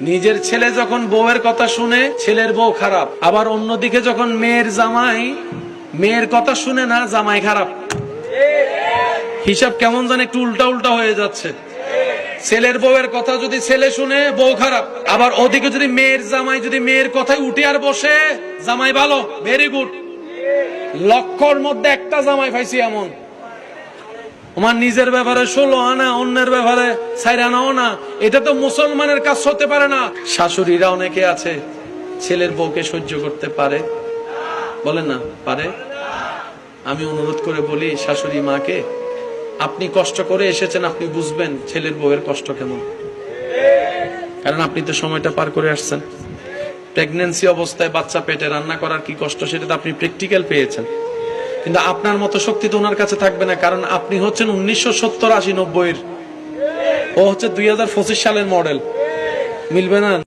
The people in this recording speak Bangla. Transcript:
নিজের ছেলে যখন বউয়ের কথা শুনে, ছেলের বউ খারাপ। আবার অন্যদিকে যখন মেয়ের জামাই, মেয়ের কথা শুনে না, জামাই খারাপ। হিসাব কেমন জানে একটু উল্টা উল্টা হয়ে যাচ্ছে। ছেলের বউয়ের কথা যদি ছেলে শুনে, বউ খারাপ। আবার ওদিকে যদি মেয়ের জামাই যদি মেয়ের কথায় উঠে আর বসে, জামাই ভালো ভেরি গুড লক্ষর মধ্যে একটা জামাই পাইছি এমন। আমার নিজের ব্যাপারে ষোলো আনা, অন্যের ব্যাপারে সাইর আনাও না। এটা তো মুসলমানের কাজ হতে পারে না। শাশুড়িরা অনেকে আছে, ছেলের বউকে সহ্য করতে পারে। বলে না, পারে? আমি অনুরোধ করে বলি, শাশুড়ি মাকে, আপনি কষ্ট করে এসেছেন, আপনি বুঝবেন ছেলের বউয়ের কষ্ট কেমন। কারণ আপনি তো সময়টা পার করে আসছেন। প্রেগনেন্সি অবস্থায় বাচ্চা পেটে রান্না করার কি কষ্ট, সেটা তো আপনি প্র্যাকটিক্যাল পেয়েছেন। কিন্তু আপনার মতো শক্তি তো ওনার কাছে থাকবে না, কারণ আপনি হচ্ছেন উনিশশো সত্তর আশি নব্বই ও হচ্ছে দুই হাজার পঁচিশ সালের মডেল মিলবে না?